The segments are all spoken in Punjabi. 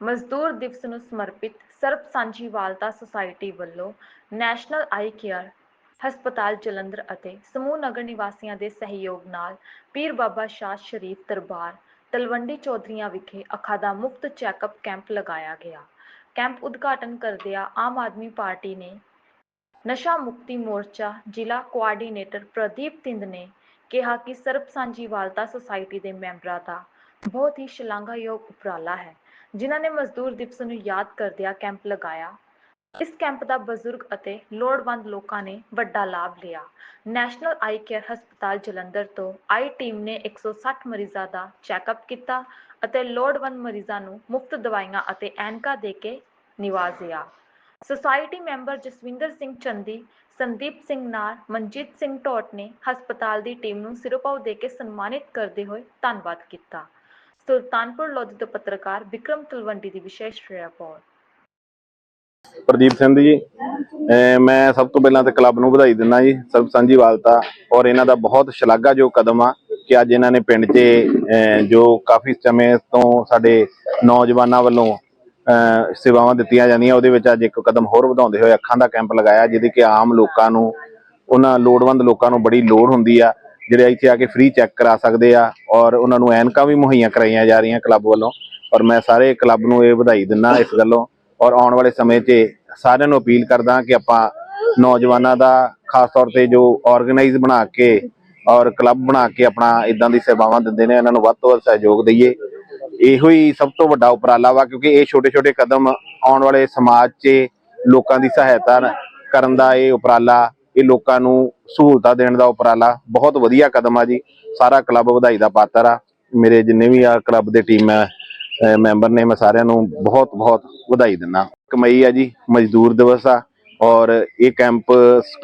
ਮਜ਼ਦੂਰ ਦਿਵਸ ਨੂੰ ਸਮਰਪਿਤ ਸਰਬ ਸਾਂਝੀਵਾਲਤਾ ਸੁਸਾਇਟੀ ਵੱਲੋਂ ਨੈਸ਼ਨਲ ਆਈ ਕੇਅਰ ਹਸਪਤਾਲ ਜਲੰਧਰ ਅਤੇ ਸਮੂਹ ਨਗਰ ਨਿਵਾਸੀਆਂ ਦੇ ਸਹਿਯੋਗ ਨਾਲ ਪੀਰ ਬਾਬਾ ਸ਼ਾਹ ਸ਼ਰੀਫ ਦਰਬਾਰ, ਤਲਵੰਡੀ ਚੌਧਰੀਆਂ ਵਿਖੇ ਅੱਖਾਂ ਦਾ ਮੁਫਤ ਚੈੱਕਅਪ ਕੈਂਪ ਲਗਾਇਆ ਗਿਆ। ਕੈਂਪ ਉਦਘਾਟਨ ਕਰਦਿਆਂ ਆਮ ਆਦਮੀ ਪਾਰਟੀ ਨੇ ਨਸ਼ਾ ਮੁਕਤੀ ਮੋਰਚਾ ਜ਼ਿਲ੍ਹਾ ਕੋਆਰਡੀਨੇਟਰ ਪ੍ਰਦੀਪ ਤਿੰਦ ਨੇ ਕਿਹਾ ਕਿ ਸਰਬ ਸਾਂਝੀਵਾਲਤਾ ਸੁਸਾਇਟੀ ਦੇ ਮੈਂਬਰਾਂ ਦਾ ਬਹੁਤ ਹੀ ਸ਼ਲਾਘਾਯੋਗ ਉਪਰਾਲਾ ਹੈ। ਜਿਨ੍ਹਾਂ ਨੇ ਮਜ਼ਦੂਰ ਦਿਵਸ ਨੂੰ ਯਾਦ ਕਰਦਿਆਂ ਕੈਂਪ ਲਗਾਇਆ। ਇਸ ਕੈਂਪ ਦਾ ਬਜ਼ੁਰਗ ਅਤੇ ਲੋੜਵੰਦ ਲੋਕਾਂ ਨੇ ਵੱਡਾ ਲਾਭ ਲਿਆ। ਨੈਸ਼ਨਲ ਆਈ ਕੇਅਰ ਹਸਪਤਾਲ ਜਲੰਧਰ ਤੋਂ ਆਈ ਟੀਮ ਨੇ 160 ਮਰੀਜ਼ਾਂ ਦਾ ਚੈੱਕਅਪ ਕੀਤਾ ਅਤੇ ਲੋੜਵੰਦ ਮਰੀਜ਼ਾਂ ਨੂੰ ਮੁਫਤ ਦਵਾਈਆਂ ਅਤੇ ਐਨਕਾ ਦੇ ਕੇ ਨਿਵਾਜ਼ਿਆ ਸੁਸਾਇਟੀ ਮੈਂਬਰ ਜਸਵਿੰਦਰ ਸਿੰਘ ਚੰਦੀ, ਸੰਦੀਪ ਸਿੰਘ ਨਾਲ ਮਨਜੀਤ ਸਿੰਘ ਟੋਟ ਨੇ ਹਸਪਤਾਲ ਦੀ ਟੀਮ ਨੂੰ ਸਿਰੋਪਾਓ ਦੇ ਕੇ ਸਨਮਾਨਿਤ ਕਰਦੇ ਹੋਏ ਧੰਨਵਾਦ ਕੀਤਾ। ਸੁਲਤਾਨਪੁਰ ਲੋਧੀ ਤੋਂ ਪੱਤਰਕਾਰ ਵਿਕਰਮ ਤਲਵੰਡੀ ਦੀ ਵਿਸ਼ੇਸ਼ ਰਿਪੋਰਟ। ਪ੍ਰਦੀਪ ਸਿੰਘ ਜੀ ਮੈਂ ਸਭ ਤੋਂ ਪਹਿਲਾਂ ਤੇ ਕਲੱਬ ਨੂੰ ਵਧਾਈ ਦਿੰਦਾ ਜੀ, ਸਰਬ ਸਾਂਝੀਵਾਲਤਾ ਔਰ ਇਹਨਾਂ ਦਾ ਬਹੁਤ ਸ਼ਲਾਘਾਯੋਗ ਕਦਮ ਆ ਕਿ ਅੱਜ ਇਹਨਾਂ ਨੇ ਪਿੰਡ 'ਚ ਜੋ ਕਾਫੀ ਸਮੇਂ ਤੋਂ ਸਾਡੇ ਨੌਜਵਾਨਾਂ ਵੱਲੋਂ, ਅਹ ਸੇਵਾਵਾਂ ਦਿੱਤੀਆਂ ਜਾਂਦੀਆਂ, ਉਹਦੇ ਵਿੱਚ ਅੱਜ ਇੱਕ ਕਦਮ ਹੋਰ ਵਧਾਉਂਦੇ ਹੋਏ ਅੱਖਾਂ ਦਾ ਕੈਂਪ ਲਗਾਇਆ, ਜਿਹਦੇ ਕਿ ਆਮ ਲੋਕਾਂ ਨੂੰ, ਉਹਨਾਂ ਲੋੜਵੰਦ ਲੋਕਾਂ ਨੂੰ ਬੜੀ ਲੋੜ ਹੁੰਦੀ ਆ। ਜਿਹੜੇ ਇੱਥੇ ਆ ਕੇ ਫ੍ਰੀ ਚੈੱਕ ਕਰਾ ਸਕਦੇ ਆ ਔਰ ਉਹਨਾਂ ਨੂੰ ਐਨਕਾਂ ਵੀ ਮੁਹੱਈਆ ਕਰਾਈਆਂ ਜਾ ਰਹੀਆਂ ਕਲੱਬ ਵੱਲੋਂ। ਔਰ ਮੈਂ ਸਾਰੇ ਕਲੱਬ ਨੂੰ ਇਹ ਵਧਾਈ ਦਿੰਦਾ ਇਸ ਗੱਲੋਂ। ਔਰ ਆਉਣ ਵਾਲੇ ਸਮੇਂ 'ਚ ਸਾਰਿਆਂ ਨੂੰ ਅਪੀਲ ਕਰਦਾ ਕਿ ਆਪਾਂ ਨੌਜਵਾਨਾਂ ਦਾ ਖਾਸ ਤੌਰ ਤੇ ਜੋ ਆਰਗੇਨਾਈਜ਼ ਬਣਾ ਕੇ ਔਰ ਕਲੱਬ ਬਣਾ ਕੇ ਆਪਣਾ ਇਦਾਂ ਦੀ ਸੇਵਾਵਾਂ ਦਿੰਦੇ ਨੇ, ਇਹਨਾਂ ਨੂੰ ਵੱਧ ਤੋਂ ਵੱਧ ਸਹਿਯੋਗ ਦਈਏ। ਇਹੋ ਹੀ ਸਭ ਤੋਂ ਵੱਡਾ ਉਪਰਾਲਾ ਵਾ ਕਿਉਂਕਿ ਇਹ ਛੋਟੇ-ਛੋਟੇ ਕਦਮ ਆਉਣ ਵਾਲੇ ਸਮਾਜ 'ਚ ਲੋਕਾਂ ਦੀ ਸਹਾਇਤਾ ਕਰਨ ਦਾ ਇਹ ਉਪਰਾਲਾ ਇਹ ਲੋਕਾਂ ਨੂੰ ਸਹੂਲਤਾਂ ਦੇਣ ਦਾ ਉਪਰਾਲਾ। ਬਹੁਤ ਵਧੀਆ ਕਦਮ ਆ ਜੀ। ਸਾਰਾ ਕਲੱਬ ਵਧਾਈ ਦਾ ਪਾਤਰ ਆ। ਮੇਰੇ ਜਿੰਨੇ ਵੀ ਆ ਕਲੱਬ ਦੇ ਟੀਮ ਮੈਂਬਰ ਨੇ, ਮੈਂ ਸਾਰਿਆਂ ਨੂੰ ਬਹੁਤ ਬਹੁਤ ਵਧਾਈ ਦਿੰਦਾ। ਕਮਈ ਆ ਜੀ, ਮਜ਼ਦੂਰ ਦਿਵਸ ਆ। ਔਰ ਇਹ ਕੈਂਪ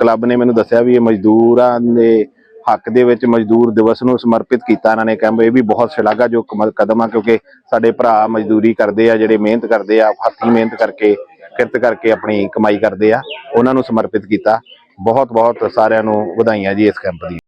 ਕਲੱਬ ਨੇ ਮੈਨੂੰ ਦੱਸਿਆ ਵੀ ਇਹ ਮਜ਼ਦੂਰਾਂ ਦੇ ਹੱਕ ਦੇ ਵਿੱਚ ਮਜ਼ਦੂਰ ਦਿਵਸ ਨੂੰ ਸਮਰਪਿਤ ਕੀਤਾ ਇਹਨਾਂ ਨੇ ਕੈਂਪ। ਇਹ ਵੀ ਬਹੁਤ ਸ਼ਲਾਘਾਯੋਗ ਕਮ- ਕਦਮ ਆ ਕਿਉਂਕਿ ਸਾਡੇ ਭਰਾ ਮਜ਼ਦੂਰੀ ਕਰਦੇ ਆ, ਜਿਹੜੇ ਮਿਹਨਤ ਕਰਦੇ ਆ, ਹੱਥੀਂ ਮਿਹਨਤ ਕਰਕੇ, ਕਿਰਤ ਕਰਕੇ ਆਪਣੀ ਕਮਾਈ ਕਰਦੇ ਆ, ਉਹਨਾਂ ਨੂੰ ਸਮਰਪਿਤ ਕੀਤਾ। ਬਹੁਤ ਬਹੁਤ ਸਾਰਿਆਂ ਨੂੰ ਵਧਾਈਆਂ ਜੀ ਇਸ ਕੈਂਪ ਦੀ